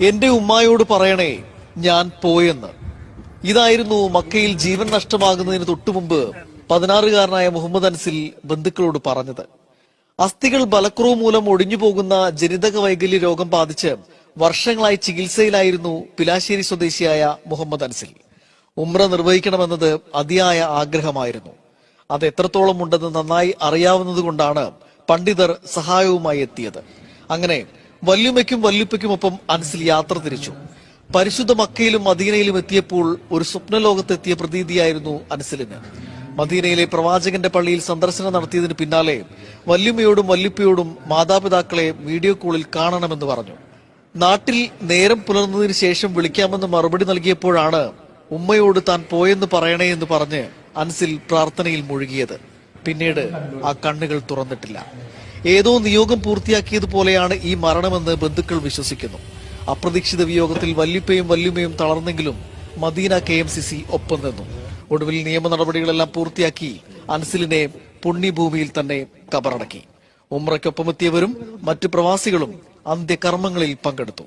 എന്റെ ഉമ്മായോട് പറയണേ ഞാൻ പോയെന്ന്. ഇതായിരുന്നു മക്കയിൽ ജീവൻ നഷ്ടമാകുന്നതിന് തൊട്ടുമുമ്പ് പതിനാറുകാരനായ മുഹമ്മദ് അൻസിൽ ബന്ധുക്കളോട് പറഞ്ഞത്. അസ്ഥികൾ ബലക്കുറവ് മൂലം ഒടിഞ്ഞു പോകുന്ന ജനിതക വൈകല്യ രോഗം ബാധിച്ച് വർഷങ്ങളായി ചികിത്സയിലായിരുന്നു പിലാശ്ശേരി സ്വദേശിയായ മുഹമ്മദ് അൻസിൽ. ഉമ്ര നിർവഹിക്കണമെന്നത് അതിയായ ആഗ്രഹമായിരുന്നു. അത് എത്രത്തോളം ഉണ്ടെന്ന് നന്നായി അറിയാവുന്നതുകൊണ്ടാണ് പണ്ഡിതർ സഹായവുമായി എത്തിയത്. അങ്ങനെ വല്യുമയ്ക്കും വല്യുപ്പയ്ക്കുമൊപ്പം അൻസിൽ യാത്ര തിരിച്ചു. പരിശുദ്ധ മക്കയിലും മദീനയിലും എത്തിയപ്പോൾ ഒരു സ്വപ്നലോകത്തെത്തിയ പ്രതീതിയായിരുന്നു അൻസിലിന് മദീനയിലെ പ്രവാചകന്റെ പള്ളിയിൽ സന്ദർശനം നടത്തിയതിന് പിന്നാലെ വല്യുമ്മയോടും വല്യുപ്പയോടും മാതാപിതാക്കളെ വീഡിയോ കോളിൽ കാണണമെന്ന് പറഞ്ഞു. നാട്ടിൽ നേരം പുലർന്നതിന് ശേഷം വിളിക്കാമെന്ന് മറുപടി നൽകിയപ്പോഴാണ് ഉമ്മയോട് താൻ പോയെന്ന് പറയണേ എന്ന് പറഞ്ഞ് അൻസിൽ പ്രാർത്ഥനയിൽ മുഴുകിയത്. പിന്നീട് ആ കണ്ണുകൾ തുറന്നിട്ടില്ല. ഏതോ നിയോഗം പൂർത്തിയാക്കിയതുപോലെയാണ് ഈ മരണമെന്ന് ബന്ധുക്കൾ വിശ്വസിക്കുന്നു. അപ്രതീക്ഷിത വിയോഗത്തിൽ വല്യുപ്പയും വല്യുമ്മയും തളർന്നെങ്കിലും Medina K M C C ഒപ്പം നിന്നു. ഒടുവിൽ നിയമ നടപടികളെല്ലാം പൂർത്തിയാക്കി അൻസിലിനെ പുണ്യഭൂമിയിൽ തന്നെ കബറടക്കി. ഉമ്രയ്ക്കൊപ്പമെത്തിയവരും മറ്റു പ്രവാസികളും അന്ത്യകർമ്മങ്ങളിൽ പങ്കെടുത്തു.